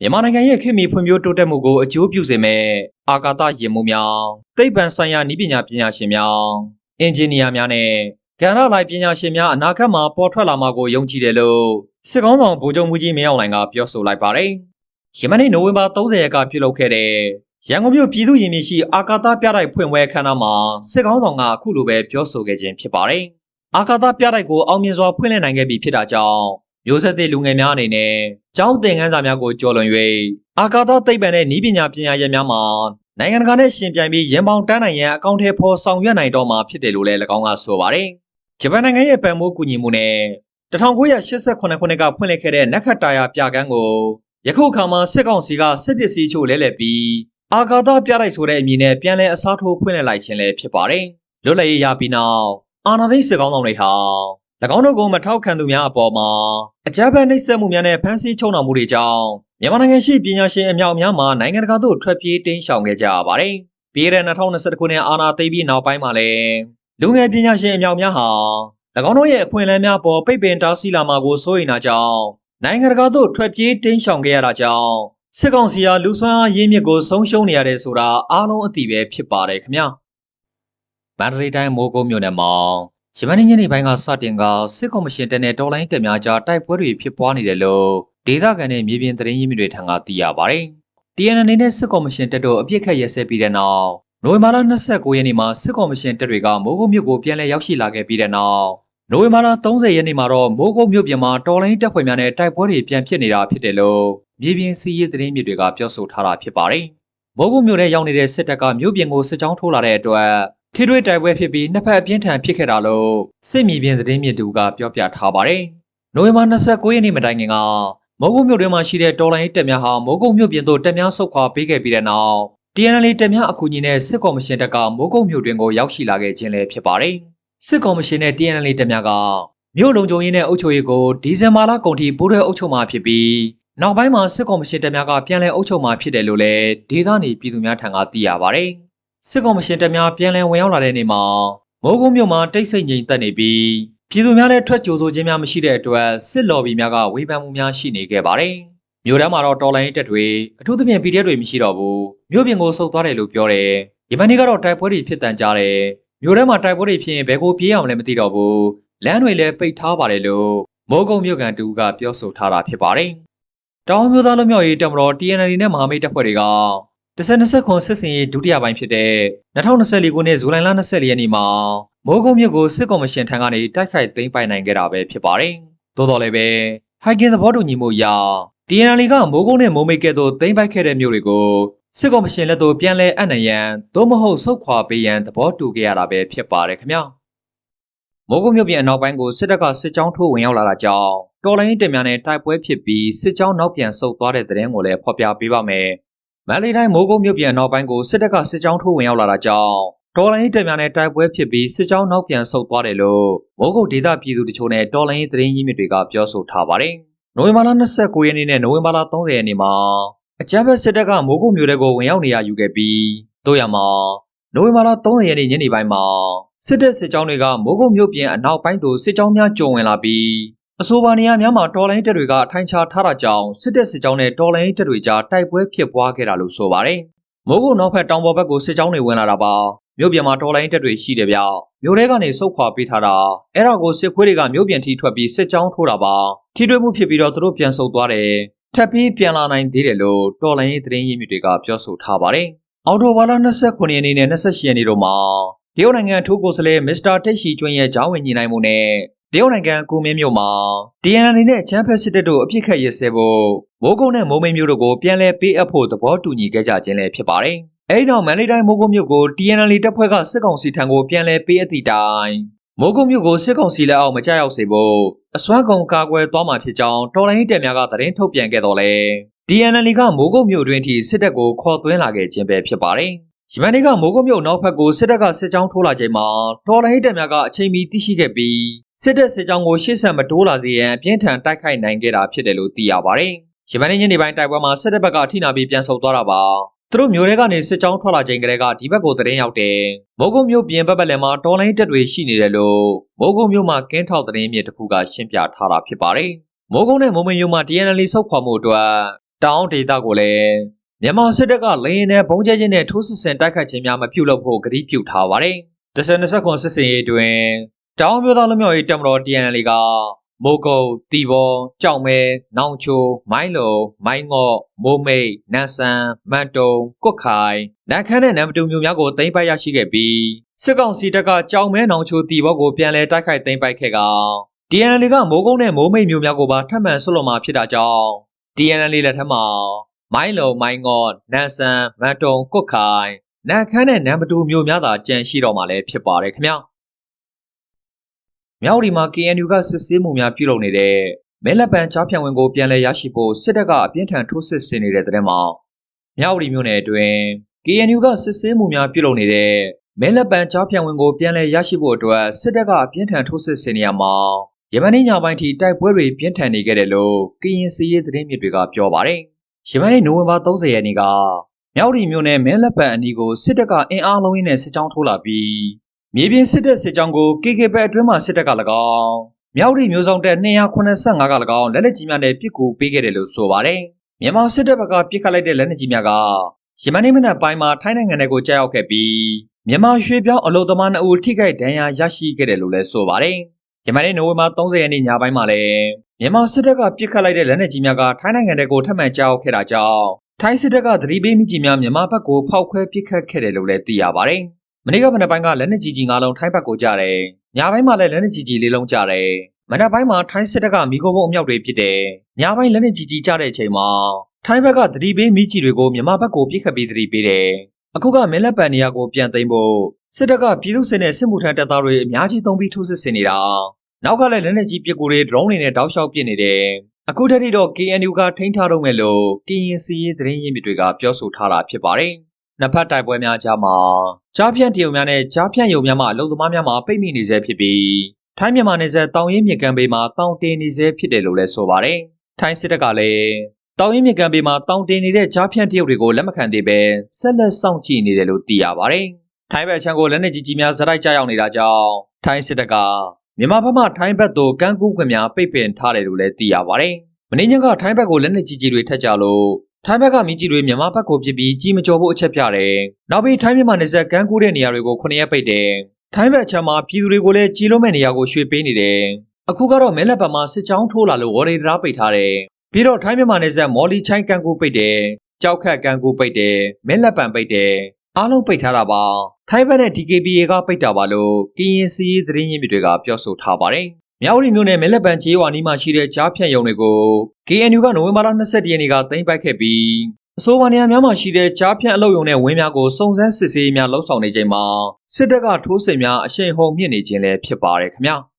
မြန်မာနိုင်ငံရဲ့ခေတ်မီဖွံ့ဖြိုးတိုးတက်မှုကိုအကျိုးပြုစေမဲ့အာကာသယာဉ်မှုများသိပ္ပံဆိုင်ရာနည်းပညာပညာရှင်များအင်ဂျင်နီယာများနဲ့ကဏ္ဍလိုက်ပညာရှင်များအနာဂတ်မှာပေါ်ထွက်လာမှာကိုယုံကြည်တယ်လို့စစ်ကောင်းဆောင်ဗိုလ်ချုပ်မှုကြီးမင်းအောင်လှိုင်ကပြောဆိုလိုက်ပါတယ်။ယမနေ့နိုဝင်ဘာ30ရက်ကပြုလုပ်ခဲ့တဲ့ရန်ကုန်မြို့ပြည်သူ့ရင်မြေရှိအာကာသပြတိုက်ဖွင့်ပွဲအခမ်းအနားမှာစစ်ကောင်းဆောင်ကအခုလိုပဲပြောဆိုခဲ့ခြင်းဖြစ်ပါတယ်။အာကာသပြတိုက်ကိုအောင်မြင်စွာဖွင့်လှစ်နိုင်ခဲ့ပြီဖြစ်တာကြောင့် မျိုးဆက်သစ်လူငယ်များအနေနဲ့ကျောင်းသင်ခန်းစာများကိုကျော်လွန်၍အာကာသသိပ္ပံနဲ့နည်းပညာပညာရပ်များမှာနိုင်ငံတကာနဲ့ရှင်ပြိုင်ပြီးရင်ပေါင်တန်းနိုင်ရန်အကောင့်ထဲပေါ်ဆောင်ရွက်နိုင်တော့မှာဖြစ်တယ်လို့လည်း၎င်းကဆိုပါတယ်။ဂျပန်နိုင်ငံရဲ့ပံ့ပိုးကူညီမှုနဲ့1988ခုနှစ်ကဖွင့်လှစ်ခဲ့တဲ့နက်ခတ်တာယာပြကန်းကိုယခုအခါမှာစစ်ကောင်စီကစစ်ပစ္စည်းချို့လဲလှယ်ပြီးအာကာသပြတိုက်ဆိုတဲ့အမည်နဲ့ပြန်လည်အစားထိုးဖွင့်လှစ်လိုက်ခြင်းလည်းဖြစ်ပါတယ်။လွတ်လပ်ရေးရပြီးနောက်အာဏာသိမ်းစစ်ကောင်ဆောင်တွေဟာ၎ င်းတို့ကိုမထောက်ခံသူများအပေါ်မှာအကြမ်းဖက်နှိပ်စက်မှုများနဲ့ဖမ်းဆီးချုပ်နှောင်မှုတွေကြောင့်မြန်မာနိုင်ငံရှိပညာရှင်အများအများမှာနိုင်ငံတကာသို့ထွက်ပြေးတိမ်းရှောင်ခဲ့ကြရပါတယ်။ပြီးခဲ့တဲ့2021ခုနှစ်အာဏာသိမ်းပြီးနောက်ပိုင်းမှာလည်းလူငယ်ပညာရှင်အများအများဟာ၎င်းတို့ရဲ့အခွင့်အလမ်းများပေါ်ပိတ်ပင်တားဆီးလာမှာကိုစိုးရိမ်တာကြောင့်နိုင်ငံတကာသို့ထွက်ပြေးတိမ်းရှောင်ခဲ့ရတာကြောင့်စစ်ကောင်စီဟာလူဆွမ်းအားရင်းမြစ်ကိုဆုံးရှုံးနေရတယ်ဆိုတာအားလုံးအသိပဲဖြစ်ပါတယ်ခင်ဗျာ။မန္တလေးတိုင်းမိုးကုတ်မြို့နယ်မှာ ရမန်ညနေပိုင်းကစတင်ကစစ်ကော်မရှင်တက်တဲ့တော်လိုင်းတက်များကြားတိုက်ပွဲတွေဖြစ်ပွားနေတယ်လို့ဒေသခံတွေမြေပြင်သတင်းရင်းမြစ်တွေထံကသိရပါတယ်။ TNN နဲ့စစ်ကော်မရှင်တက်တို့အပြစ်ခတ်ရဲစဲပြီးတဲ့နောက်နိုဝင်ဘာလ29ရက်နေ့မှာစစ်ကော်မရှင်တက်တွေကမိုးကုတ်မြို့ကိုပြန်လည်ရောက်ရှိလာခဲ့ပြီးတဲ့နောက်နိုဝင်ဘာလ30ရက်နေ့မှာတော့မိုးကုတ်မြို့ပြင်မှာတော်လိုင်းတက်ဖွဲ့များနဲ့တိုက်ပွဲတွေပြန်ဖြစ်နေတာဖြစ်တယ်လို့မြေပြင်စီးရေးသတင်းမြစ်တွေကပြောဆိုထားတာဖြစ်ပါတယ်။မိုးကုတ်မြို့ထဲရောက်နေတဲ့စစ်တပ်ကမြို့ပြင်ကိုစစ်ကြောင်းထိုးလာတဲ့အတွက် ထိတွေ့တိုက်ပွဲဖြစ်ပြီးနှစ်ဖက်အပြင်းထန်ဖြစ်ခဲ့တာလို့စစ်မြေပြင်သတင်းမြစ်တူကပြောပြထားပါတယ်။နိုဝင်ဘာ29ရက်နေ့မတိုင်ခင်ကမိုးကုတ်မြို့တွင်မှာရှိတဲ့တော်လိုင်းတက်များဟာမိုးကုတ်မြို့ပြင်သို့တက်များဆုတ်ခွာပေးခဲ့ပြီးတဲ့နောက် TNL တက်များအကူအညီနဲ့စစ်ကော်မရှင်တပ်ကမိုးကုတ်မြို့တွင်ကိုရောက်ရှိလာခဲ့ခြင်းလည်းဖြစ်ပါတယ်။စစ်ကော်မရှင်နဲ့ TNL တက်များကမြို့လုံခြုံရေးနဲ့အုပ်ချုပ်ရေးကိုဒီဇင်ဘာလကုန်ထိပူးတွဲအုပ်ချုပ်မှာဖြစ်ပြီးနောက်ပိုင်းမှာစစ်ကော်မရှင်တပ်များကပြန်လည်အုပ်ချုပ်မှာဖြစ်တယ်လို့လည်းဒေသနေပြည်သူများထံကသိရပါတယ်။ စစ်ကော်မရှင်တပ်များပြန်လည်ဝင်ရောက်လာတဲ့နေ့မှာမိုးကုတ်မြို့မှာတိတ်ဆိတ်ငြိမ်သက်နေပြီးပြည်သူများလည်းထွက်ကြိုဆိုခြင်းများမရှိတဲ့အတွက်စစ်လော်ဘီများကဝေဖန်မှုများရှိနေခဲ့ပါတယ်။မြို့ထဲမှာတော့တော်လိုင်းတက်တွေအထူးသဖြင့် PDF တွေမရှိတော့ဘူး။မြို့ပြင်ကိုဆုတ်သွားတယ်လို့ပြောတယ်။ဒီမနေ့ကတော့တိုက်ပွဲတွေဖြစ်တန်ကြတယ်။မြို့ထဲမှာတိုက်ပွဲတွေဖြစ်ရင်ဘယ်ကိုပြေးအောင်လဲမသိတော့ဘူး။လမ်းတွေလည်းပိတ်ထားပါတယ်လို့မိုးကုတ်မြို့ကန်တူကပြောဆိုထားတာဖြစ်ပါတယ်။တောင်မျိုးသားလူမျိုးရေးတပ်မတော် TNL နဲ့မဟာမိတ်တပ်ဖွဲ့တွေက 1029ခွန်စစ်စင်ရေးဒုတိယပိုင်းဖြစ်တဲ့2024ခုနှစ်ဇူလိုင်လ24ရက်နေ့မှာမိုးကုတ်မြို့ကိုစစ်ကော်မရှင်ထံကနေတိုက်ခိုက်သိမ်းပိုက်နိုင်ခဲ့တာပဲဖြစ်ပါတယ်။သို့တော်လည်းပဲဟိုက်ကင်သဘောတူညီမှုအရ TNL ကမိုးကုတ်နဲ့မိုးမိတ်ကဲ့သို့သိမ်းပိုက်ခဲ့တဲ့မြို့တွေကိုစစ်ကော်မရှင်လက်သို့ပြန်လည်အပ်နှံရန်သို့မဟုတ်ဆုတ်ခွာပေးရန်သဘောတူခဲ့ရတာပဲဖြစ်ပါတယ်ခင်ဗျာ။မိုးကုတ်မြို့ပြင်အနောက်ပိုင်းကိုစစ်တပ်ကစစ်ကြောင်းထိုးဝင်ရောက်လာတာကြောင့်တော်လိုင်းတင်များနဲ့တိုက်ပွဲဖြစ်ပြီးစစ်ကြောင်းနောက်ပြန်ဆုတ်သွားတဲ့တဲ့ရင်ကိုလည်းဖော်ပြပေးပါမယ်။ မန္တလေးတိုင်းမိုးကုတ်မြို့ပြင်အနောက်ပိုင်းကိုစစ်တပ်ကစစ်ကြောင်းထိုးဝင်ရောက်လာတာကြောင့်တော်လိုင်းတင်များနဲ့တိုက်ပွဲဖြစ်ပြီးစစ်ကြောင်းနောက်ပြန်ဆုတ်သွားတယ်လို့မိုးကုတ်ဒေသပြည်သူတချို့နဲ့တော်လိုင်းသတင်းရင်းမြစ်တွေကပြောဆိုထားပါတယ်။နိုဝင်ဘာလ29ရက်နေ့နဲ့နိုဝင်ဘာလ30ရက်နေ့မှာအကြမ်းဖက်စစ်တပ်ကမိုးကုတ်မြို့ထဲကိုဝင်ရောက်နေရယူခဲ့ပြီးတို့ရမှာနိုဝင်ဘာလ30ရက်နေ့ညနေပိုင်းမှာစစ်တပ်စစ်ကြောင်းတွေကမိုးကုတ်မြို့ပြင်အနောက်ပိုင်းသို့စစ်ကြောင်းများကျုံဝင်လာပြီး အဆိုပါနေရာများမှာတော်လိုင်းတပ်တွေကအထိုင်ချထားတာကြောင့်စစ်တပ်စစ်ကြောင်းနဲ့တော်လိုင်းတပ်တွေကြားတိုက်ပွဲဖြစ်ပွားခဲ့တာလို့ဆိုပါတယ်။မိုးကုတ်နောက်ဖက်တောင်ပေါ်ဘက်ကိုစစ်ကြောင်းတွေဝင်လာတာပါ။မြို့ပြင်မှာတော်လိုင်းတပ်တွေရှိတယ်ဗျ။မြို့ထဲကနေစုတ်ခွာပေးထားတာ။အဲ့ဒါကိုစစ်ခွေးတွေကမြို့ပြင်ထိထွက်ပြီးစစ်ကြောင်းထိုးတာပါ။ထိတွေ့မှုဖြစ်ပြီးတော့သူတို့ပြန်ဆုတ်သွားတယ်။ထပ်ပြီးပြန်လာနိုင်သေးတယ်လို့တော်လိုင်းသတင်းရင်းမြစ်တွေကပြောဆိုထားပါတယ်။အော်တိုဘာလ29ရက်နေ့နဲ့28ရက်နေ့တို့မှာတရုတ်နိုင်ငံထိုးကိုယ်စားလှယ်မစ္စတာတိတ်ရှိကျွန်းရဲ့ဂျောင်းဝင်ညီနိုင်မှုနဲ့ တရုတ်နိုင်ငံကူမင်းမြို့မှာ TNL နဲ့ချမ်းဖက်စစ်တပ်တို့အပြစ်ခတ်ရစဲဖို့မိုးကုတ်နဲ့မိုးမိတ်မြို့တို့ကိုပြန်လည်ပေးအပ်ဖို့သဘောတူညီခဲ့ကြခြင်းလည်းဖြစ်ပါတယ်။အဲဒီနောက်မန္တလေးတိုင်းမိုးကုတ်မြို့ကို TNL တပ်ဖွဲ့ကစစ်ကောင်စီထံကိုပြန်လည်ပေးအပ်သည့်တိုင်မိုးကုတ်မြို့ကိုစစ်ကောင်စီလက်အောက်မကျရောက်စေဖို့အစွမ်းကုန်ကာကွယ်သွားမှာဖြစ်ကြောင်းတော်လိုင်းတပ်များကသတင်းထုတ်ပြန်ခဲ့တော်လဲ DNL ကမိုးကုတ်မြို့တွင်ထိစစ်တပ်ကိုခေါ်သွင်းလာခဲ့ခြင်းပဲဖြစ်ပါတယ်။ယမန်နေ့ကမိုးကုတ်မြို့နောက်ဘက်ကိုစစ်တပ်ကစစ်ကြောင်းထိုးလာချိန်မှာတော်လိုင်းတပ်များကအချိန်မီသိရှိခဲ့ပြီး စစ်တပ်စစ်ကြောင်းကိုရှေ့ဆက်မတိုးလာစေရန်အပြင်းထန်တိုက်ခိုက်နိုင်ခဲ့တာဖြစ်တယ်လို့သိရပါတယ်။ယမန်နေ့ညနေပိုင်းတိုက်ပွဲမှာစစ်တပ်ဘက်ကအထိနာပြီးပြန်ဆုတ်သွားတာပါ။သူတို့မျိုးတွေကနေစစ်ကြောင်းထွက်လာချိန်ကလေးကဒီဘက်ကိုတရင်ရောက်တယ်။မိုးကုတ်မြို့ပြင်ဘက်ဘက်လည်းမှာတော်လိုင်းတပ်တွေရှိနေတယ်လို့မိုးကုတ်မြို့မှာကင်းထောက်တရင်မြေတစ်ခုကရှင်းပြထားတာဖြစ်ပါတယ်။မိုးကုတ်နဲ့မိုးမင်းမြို့မှာ TNL ဆုတ်ခွာမှုအတွက်တောင်ဒေသကိုလည်းမြန်မာစစ်တပ်ကလေရင်နဲ့ဘုံကျဲချင်းနဲ့ထိုးစစ်ဆင်တိုက်ခတ်ခြင်းများမပြုလုပ်ဖို့ကတိပြုထားပါတယ်။တစ်ဆယ်နှစ်ဆက်ခွန်စစ်စင်ရေးတွင် တောင်မျိုးသားလူမျိုးရေးတပ်မတော် TNL ကမိုးကုတ်တီဘောကြောက်မဲနောင်ချိုမိုင်းလုံမိုင်းငေါ့မိုးမိတ်နန်းဆန်မန်တုံကွတ်ခိုင်နန်းခမ်းနဲ့နံပတူမျိုးများကိုသိမ်းပိုက်ရရှိခဲ့ပြီးစစ်ကောင်စီတပ်ကကြောက်မဲနောင်ချိုတီဘောကိုပြန်လည်တိုက်ခိုက်သိမ်းပိုက်ခဲ့က TNL ကမိုးကုတ်နဲ့မိုးမိတ်မျိုးများကိုပါထပ်မံဆွတ်လွန်မှာဖြစ်တာကြောင့် TNL လက်ထက်မှာမိုင်းလုံမိုင်းငေါ့နန်းဆန်မန်တုံကွတ်ခိုင်နန်းခမ်းနဲ့နံပတူမျိုးများသာကြန့်ရှိတော့မှာလည်းဖြစ်ပါတယ်ခင်ဗျာ မြောက်ဒီမှာ KNU ကစစ်ဆေးမှုများပြုလုပ်နေတဲ့မဲလက်ပံချားဖြန့်ဝင်ကိုပြန်လည်ရရှိဖို့စစ်တပ်ကအပြင်းထန်ထိုးစစ်ဆင်နေတဲ့တဲ့မှာမြောက်ဒီမြို့နယ်အတွင်း KNU ကစစ်ဆေးမှုများပြုလုပ်နေတဲ့မဲလက်ပံချားဖြန့်ဝင်ကိုပြန်လည်ရရှိဖို့အတွက်စစ်တပ်ကအပြင်းထန်ထိုးစစ်ဆင်နေရမှာယမန်နေ့ညပိုင်းထိတိုက်ပွဲတွေပြင်းထန်နေခဲ့တယ်လို့ကရင်စီရေးသတင်းမြစ်တွေကပြောပါတယ်။ယမန်နေ့နိုဝင်ဘာ30ရက်နေ့ကမြောက်ဒီမြို့နယ်မဲလက်ပံအနီးကိုစစ်တပ်ကအင်အားလုံးရင်းနဲ့စစ်ကြောင်းထိုးလာပြီး မြေပြင်စစ်တပ်စစ်ကြောင်းကို KK ဘက်အတွင်းမှစစ်တပ်က၎င်းမြောက်ဒီမျိုးဆောင်တက်285က၎င်းလက်လက်ကြီးများနဲ့ပစ်ကူပေးခဲ့တယ်လို့ဆိုပါတယ်။မြန်မာစစ်တပ်ဘက်ကပစ်ခတ်လိုက်တဲ့လက်နက်ကြီးများကယမန်နေ့မနက်ပိုင်းမှာထိုင်းနိုင်ငံကိုကြားရောက်ခဲ့ပြီးမြန်မာရွှေပြောင်းအလုံသမား2ဦးထိခိုက်ဒဏ်ရာရရှိခဲ့တယ်လို့လည်းဆိုပါတယ်။ယမန်နေ့နိုဝင်ဘာ30ရက်နေ့ညပိုင်းမှာလည်းမြန်မာစစ်တပ်ကပစ်ခတ်လိုက်တဲ့လက်နက်ကြီးများကထိုင်းနိုင်ငံကိုထပ်မံကြားရောက်ခဲ့တာကြောင့်ထိုင်းစစ်တပ်ကသတိပေးမိကြီးများမြန်မာဘက်ကိုဖောက်ခွဲပစ်ခတ်ခဲ့တယ်လို့လည်းသိရပါတယ်။ မနေ့ကမနက်ပိုင်းကလက်နက်ကြီးကြီး၅လုံးထိုင်းဘက်ကိုကြားတယ်။ညပိုင်းမှာလည်းလက်နက်ကြီးကြီး၄လုံးကြားတယ်။မနက်ပိုင်းမှာထိုင်းစစ်တပ်ကမိခိုးဘုံအမြောက်တွေဖြစ်တယ်။ညပိုင်းလက်နက်ကြီးကြီးကြားတဲ့အချိန်မှာထိုင်းဘက်ကသတိပေးမိကြီးတွေကိုမြန်မာဘက်ကိုပစ်ခတ်ပြီးသတိပေးတယ်။အခုကမင်းလက်ပံနေရာကိုပြန်သိမ်းဖို့စစ်တပ်ကပြည်သူစစ်နဲ့စစ်မှုထမ်းတပ်သားတွေအများကြီးသုံးပြီးထိုးစစ်ဆင်နေတာ။နောက်ကလည်းလက်နက်ကြီးပစ်ကူတွေ drone တွေနဲ့တောက်လျှောက်ပစ်နေတယ်။အခုတည်းကတော့ KNU ကထိန်းထားတော့မယ်လို့ကရင်စီရေးသတင်းရင်းမြစ်တွေကပြောဆိုထားတာဖြစ်ပါတယ်။နှစ်ဖက်တိုက်ပွဲများကြားမှာ ကြားဖြန့်တရုံများနဲ့ကြားဖြန့်ယုံများမှအလုံသမားများမှာပိတ်မိနေဆဲဖြစ်ပြီးထိုင်းမြန်မာနယ်စပ်တောင်ရင်မြစ်ကမ်းဘေးမှာတောင်တင်နေဆဲဖြစ်တယ်လို့လည်းဆိုပါတယ်။ထိုင်းစစ်တပ်ကလည်းတောင်ရင်မြစ်ကမ်းဘေးမှာတောင်တင်နေတဲ့ကြားဖြန့်တရုတ်တွေကိုလက်မခံသေးပဲဆက်လက်စောင့်ကြည့်နေတယ်လို့သိရပါတယ်။ထိုင်းဘက်ခြမ်းကိုလက်နက်ကြီးကြီးများဇက်တိုက်ကြရောက်နေတာကြောင့်ထိုင်းစစ်တပ်ကမြန်မာဘက်မှထိုင်းဘက်သို့ကမ်းကူးခွင့်များပိတ်ပင်ထားတယ်လို့လည်းသိရပါတယ်။မင်းညကထိုင်းဘက်ကိုလက်နက်ကြီးကြီးတွေထက်ကြလို့ ထိုင်းဘက်ကမြင်းကြီးတွေမြန်မာဘက်ကိုဖြစ်ပြီးကြီးမကျော်ဖို့အချက်ပြတယ်။နောက်ပြီးထိုင်းမြန်မာနယ်စပ်ကမ်းကူးတဲ့နေရာတွေကိုခုနှစ်ရက်ပိတ်တယ်။ထိုင်းဘက်ချမ်းမှာပြည်သူတွေကိုလည်းကြီးလုံးမဲ့နေရာကိုရွှေ့ပေးနေတယ်။အခုကတော့မဲလက်ပံမှာစစ်ကြောင်းထိုးလာလို့ဝေါ်ရီဒရာပိတ်ထားတယ်။ပြီးတော့ထိုင်းမြန်မာနယ်စပ်မော်လီချိုင်းကမ်းကူးပိတ်တယ်။ကြောက်ခတ်ကမ်းကူးပိတ်တယ်။မဲလက်ပံပိတ်တယ်။အားလုံးပိတ်ထားတာပါ။ထိုင်းဘက်နဲ့ DKBA ကပိတ်တာပါလို့ကရင်စီရေးသတင်းရင်းမြစ်တွေကပြောဆိုထားပါတယ်။ မြောက်ရီမြို့နယ်မဲလက်ပံကျေးရွာနီးမှာရှိတဲ့ကြားဖြန့်ရုံတွေကို KNU ကနိုဝင်ဘာလ22ရက်နေ့ကသိမ်းပိုက်ခဲ့ပြီးအဆိုပါနေရာများမှာရှိတဲ့ကြားဖြန့်အလုပ်ရုံနဲ့ဝင်းများကိုစုံစမ်းစစ်ဆေးရေးများလှုပ်ဆောင်နေချိန်မှာစစ်တပ်ကထိုးစစ်များအရှိန်ဟုန်မြင့်နေခြင်းလည်းဖြစ်ပါတယ်ခင်ဗျာ။